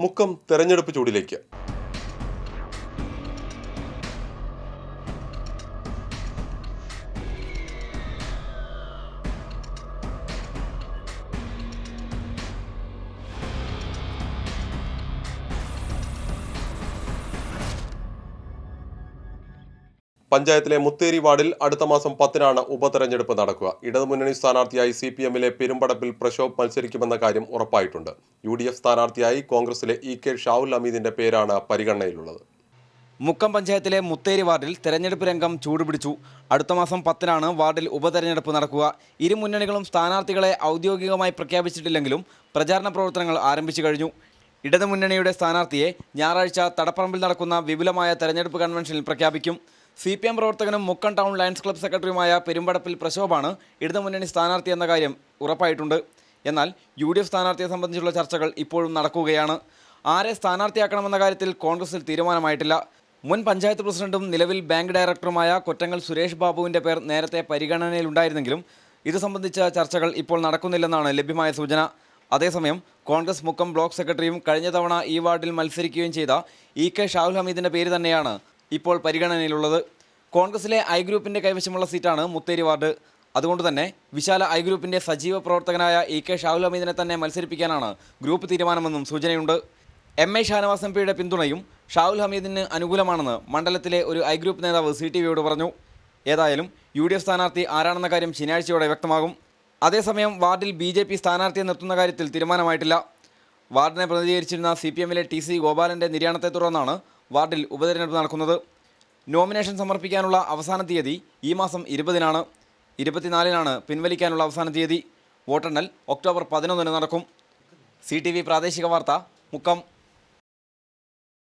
മുക്കം തെരഞ്ഞെടുപ്പ് ചൂടിലേക്ക്. പഞ്ചായത്തിലെ മുത്തേരി വാർഡിൽ അടുത്ത മാസം പത്തിനാണ് ഉപതെരഞ്ഞെടുപ്പ് നടക്കുക. ഇടതുമുന്നണി സ്ഥാനാർത്ഥിയായി സി പി എമ്മിലെ പെരുമ്പടപ്പിൽ പ്രശോഭ് മത്സരിക്കുമെന്ന കാര്യം ഉറപ്പായിട്ടുണ്ട്. യു ഡി എഫ് സ്ഥാനാർത്ഥിയായി കോൺഗ്രസിലെ ഇ കെ ഷാവുൽ അമീദിന്റെ പേരാണ് പരിഗണനയിലുള്ളത്. മുക്കം പഞ്ചായത്തിലെ മുത്തേരി വാർഡിൽ തെരഞ്ഞെടുപ്പ് രംഗം ചൂടുപിടിച്ചു. അടുത്ത മാസം പത്തിനാണ് വാർഡിൽ ഉപതെരഞ്ഞെടുപ്പ് നടക്കുക. ഇരു മുന്നണികളും സ്ഥാനാർത്ഥികളെ ഔദ്യോഗികമായി പ്രഖ്യാപിച്ചിട്ടില്ലെങ്കിലും പ്രചാരണ പ്രവർത്തനങ്ങൾ ആരംഭിച്ചു കഴിഞ്ഞു. ഇടതുമുന്നണിയുടെ സ്ഥാനാർത്ഥിയെ ഞായറാഴ്ച തടപ്പറമ്പിൽ നടക്കുന്ന വിപുലമായ തെരഞ്ഞെടുപ്പ് കൺവെൻഷനിൽ പ്രഖ്യാപിക്കും. സി പി എം പ്രവർത്തകനും മുക്കൺ ടൗൺ ലയൺസ് ക്ലബ്ബ് സെക്രട്ടറിയുമായ പെരുമ്പടപ്പിൽ പ്രശോഭാണ് ഇടതുമുന്നണി സ്ഥാനാർത്ഥി എന്ന കാര്യം ഉറപ്പായിട്ടുണ്ട്. എന്നാൽ യു ഡി എഫ് സ്ഥാനാർത്ഥിയെ സംബന്ധിച്ചുള്ള ചർച്ചകൾ ഇപ്പോഴും നടക്കുകയാണ്. ആരെ സ്ഥാനാർത്ഥിയാക്കണമെന്ന കാര്യത്തിൽ കോൺഗ്രസിൽ തീരുമാനമായിട്ടില്ല. മുൻ പഞ്ചായത്ത് പ്രസിഡന്റും നിലവിൽ ബാങ്ക് ഡയറക്ടറുമായ കൊറ്റങ്ങൽ സുരേഷ് ബാബുവിന്റെ പേർ നേരത്തെ പരിഗണനയിലുണ്ടായിരുന്നെങ്കിലും ഇത് സംബന്ധിച്ച ചർച്ചകൾ ഇപ്പോൾ നടക്കുന്നില്ലെന്നാണ് ലഭ്യമായ സൂചന. അതേസമയം കോൺഗ്രസ് മുക്കം ബ്ലോക്ക് സെക്രട്ടറിയും കഴിഞ്ഞ തവണ ഈ വാർഡിൽ മത്സരിക്കുകയും ചെയ്ത ഇ കെ ഷാഹുൽ ഹമീദിന്റെ പേര് തന്നെയാണ് ഇപ്പോൾ പരിഗണനയിലുള്ളത്. കോൺഗ്രസിലെ ഐ ഗ്രൂപ്പിന്റെ കൈവശമുള്ള സീറ്റാണ് മുത്തേരി വാർഡ്. അതുകൊണ്ട് തന്നെ വിശാല ഐ ഗ്രൂപ്പിന്റെ സജീവ പ്രവർത്തകനായ ഇ കെ ഷാഹുൽ അമീദിനെ തന്നെ മത്സരിപ്പിക്കാനാണ് ഗ്രൂപ്പ് തീരുമാനമെന്നും സൂചനയുണ്ട്. എം എ ഷാനവാസ് എം പിയുടെ പിന്തുണയും ഷാഹുൽ ഹമീദിന് അനുകൂലമാണെന്ന് മണ്ഡലത്തിലെ ഒരു ഐ ഗ്രൂപ്പ് നേതാവ് സി ടി വിയോട് പറഞ്ഞു. ഏതായാലും യു ഡി എഫ് സ്ഥാനാർത്ഥി ആരാണെന്ന കാര്യം ശനിയാഴ്ചയോടെ വ്യക്തമാകും. അതേസമയം വാർഡിൽ ബി ജെ പി സ്ഥാനാർത്ഥിയെ നിർത്തുന്ന കാര്യത്തിൽ തീരുമാനമായിട്ടില്ല. വാർഡിനെ പ്രതിനിധീകരിച്ചിരുന്ന സി പി എമ്മിലെ ടി സി ഗോപാലന്റെ നിര്യാണത്തെ തുടർന്നാണ് വാർഡിൽ ഉപതെരഞ്ഞെടുപ്പ് നടക്കുന്നത്. നോമിനേഷൻ സമർപ്പിക്കാനുള്ള അവസാന തീയതി ഈ മാസം ഇരുപതിനാണ്. ഇരുപത്തിനാലിനാണ് പിൻവലിക്കാനുള്ള അവസാന തീയതി. വോട്ടെണ്ണൽ ഒക്ടോബർ പതിനൊന്നിന് നടക്കും. സി പ്രാദേശിക വാർത്ത മുക്കം.